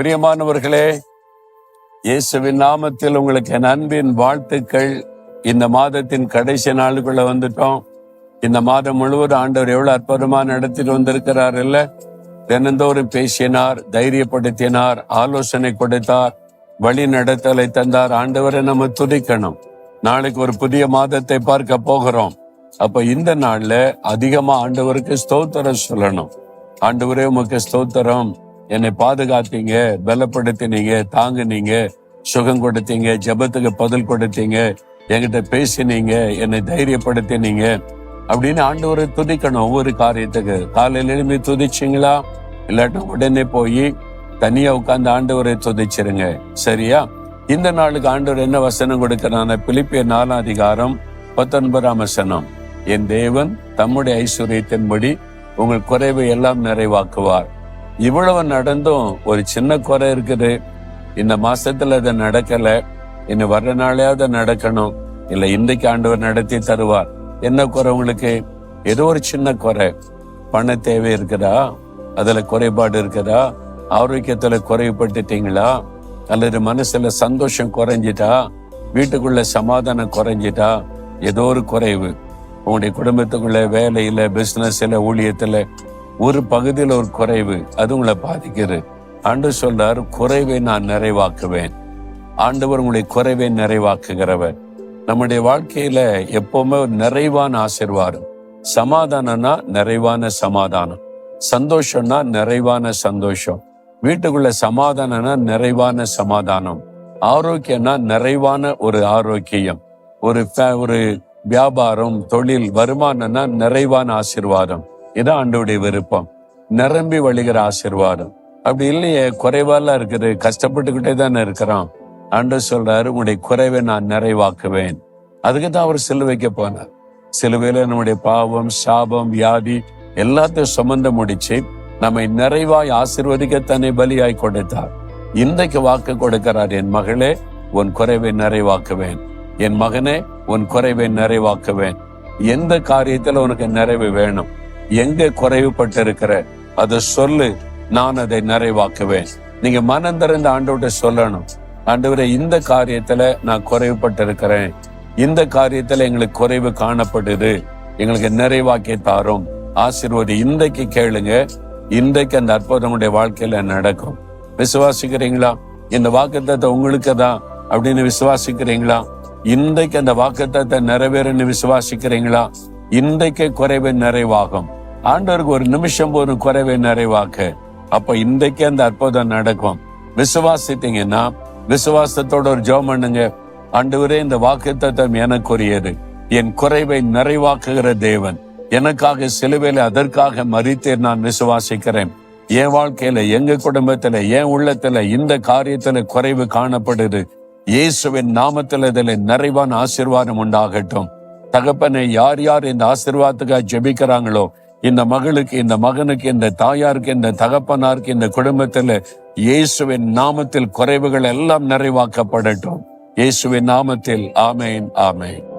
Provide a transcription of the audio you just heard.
பிரியமானவர்களே இயேசுவின் நாமத்தில் உங்களுக்கு என் அன்பின் வாழ்த்துக்கள். இந்த மாதத்தின் கடைசி நாளுக்குள்ள வந்துட்டோம். இந்த மாதம் முழுவதும் ஆண்டவர் எவ்வளவு அற்புதமா நடத்திட்டு வந்திருக்கிறார் இல்ல? தினந்தோறும் பேசினார் தைரியப்படுத்தினார் ஆலோசனை கொடுத்தார் வழி நடத்தலை தந்தார். ஆண்டவரை நம்ம துதிக்கணும். நாளைக்கு ஒரு புதிய மாதத்தை பார்க்க போகிறோம். அப்ப இந்த நாள்ல அதிகமா ஆண்டவருக்கு ஸ்தோத்திரம் சொல்லணும். ஆண்டவரே உமக்கு ஸ்தோத்திரம். என்னை பாதுகாத்தீங்க பலப்படுத்தினீங்க தாங்குனீங்க சுகம் கொடுத்தீங்க ஜெபத்துக்கு பதில் கொடுத்தீங்க என்கிட்ட பேசினீங்க என்னை தைரியப்படுத்தினீங்க அப்படின்னு ஆண்டவரை துதிக்கணும் ஒவ்வொரு காரியத்துக்கு. காலையில எழுப்பி துதிச்சிங்களா? இல்லாட்டா உடனே போய் தனியா உட்கார்ந்து ஆண்டவரை துதிச்சிருங்க. சரியா? இந்த நாளுக்கு ஆண்டவர் என்ன வசனம் கொடுக்கிறான பிலிப்பிய நாலாம் அதிகாரம் பத்தொன்பதாம் வசனம். என் தேவன் தம்முடைய ஐஸ்வர்யத்தின்படி உங்கள் குறைவை எல்லாம் நிறைவாக்குவார். இவ்வளவு நடந்தும் ஒரு சின்ன குறை இருக்குது. இந்த மாசத்துல அது நடக்கல. இன்னும் வர்ற நாளையாவது நடக்கணும். இல்ல இன்றைக்கு ஆண்டவர் நடத்தி தருவார். என்ன குறை உங்களுக்கு? ஏதோ ஒரு சின்ன குறை. பண தேவை இருக்குதா? அதுல குறைபாடு இருக்குதா? ஆரோக்கியத்துல குறைபட்டுட்டீங்களா அல்லது மனசுல சந்தோஷம் குறைஞ்சிட்டா? வீட்டுக்குள்ள சமாதானம் குறைஞ்சிட்டா? ஏதோ ஒரு குறைவு. உங்களுடைய குடும்பத்துக்குள்ள வேலையில பிசினஸ்ல ஊழியத்துல ஒரு பகுதியில் ஒரு குறைவு அது உங்களை பாதிக்கிறது ஆண்டு சொல்றார் குறைவை நான் நிறைவாக்குவேன். ஆண்டவர் உங்களுடைய குறைவை நிறைவாக்குகிறவர். நம்முடைய வாழ்க்கையில எப்பவுமே ஒரு நிறைவான ஆசிர்வாதம். சமாதானம்னா நிறைவான சமாதானம். சந்தோஷம்னா நிறைவான சந்தோஷம். வீட்டுக்குள்ள சமாதானம்னா நிறைவான சமாதானம். ஆரோக்கியம்னா நிறைவான ஒரு ஆரோக்கியம். ஒரு ஒரு வியாபாரம் தொழில் வருமானம்னா நிறைவான ஆசிர்வாதம். இதான் ஆண்டோடைய விருப்பம். நிரம்பி வழிகிற ஆசிர்வாதம். அப்படி இல்லையே குறைவாலாம் இருக்குது கஷ்டப்பட்டுக்கிட்டே தானே இருக்கிறோம் ஆண்டவர் சொல்றாரு உங்களுடைய குறைவை நான் நிறைவாக்குவேன். அதுக்கு தான் அவர் சிலுவைக்க போனார். சிலுவையில நம்முடைய பாவம் சாபம் வியாதி எல்லாத்தையும் சுமந்து முடிச்சு நம்மை நிறைவாய் ஆசிர்வதிக்க தன்னை பலியாய் கொடுத்தார். இன்றைக்கு வாக்கு கொடுக்கிறார் என் மகளே உன் குறைவை நிறைவாக்குவேன். என் மகனே உன் குறைவை நிறைவாக்குவேன். எந்த காரியத்துல உனக்கு நிறைவு வேணும். எங்க குறைவுபட்டு இருக்கிற அதை சொல்லு நான் அதை நிறைவாக்குவேன். நீங்க மனம் திறந்த ஆண்டவர்கிட்ட சொல்லணும். ஆண்டவரே இந்த காரியத்துல நான் குறைவுபட்டு இருக்கிறேன் இந்த காரியத்துல எங்களுக்கு குறைவு காணப்படுது. எங்களுக்கு நிறைவாக்கி தாரும். ஆசீர்வாதி இன்றைக்கு கேளுங்க. இன்றைக்கு அந்த அற்புதம் உடைய வாழ்க்கையில நடக்கும். விசுவாசிக்கிறீங்களா? இந்த வாக்குத்தத்தை உங்களுக்கு தான் அப்படின்னு விசுவாசிக்கிறீங்களா? இன்றைக்கு அந்த வாக்குத்தத்தை நிறைவேறுன்னு விசுவாசிக்கிறீங்களா? இன்றைக்கு குறைவு நிறைவாகும். ஆண்டவருக்கு ஒரு நிமிஷம் ஒரு குறைவை நிறைவாக்க. அப்ப இன்றைக்கே அந்த அற்புதம் நடக்கும். விசுவாசித்தீங்கன்னா விசுவாசத்தோட ஒரு ஜோம் பண்ணுங்க. ஆண்டவரே இந்த வாக்குத்தத்தம் எனக்குரியது. என் குறைவை நிறைவாக்குகிற தேவன். எனக்காக சிலுவையில அதற்காக மறித்தேன் நான் விசுவாசிக்கிறேன். என் வாழ்க்கையில எங்க குடும்பத்துல என் உள்ளத்துல இந்த காரியத்துல குறைவு காணப்படுது. இயேசுவின் நாமத்துல இதுல நிறைவான ஆசீர்வாதம் உண்டாகட்டும். தகப்பனை யார் யார் இந்த ஆசீர்வாதத்துக்காக ஜெபிக்கிறாங்களோ இந்த மகளுக்கு இந்த மகனுக்கு இந்த தாயாருக்கு இந்த தகப்பனாருக்கு இந்த குடும்பத்தில் இயேசுவின் நாமத்தில் குறைவுகள் எல்லாம் நிறைவாக்கப்படட்டும். இயேசுவின் நாமத்தில் ஆமேன் ஆமேன்.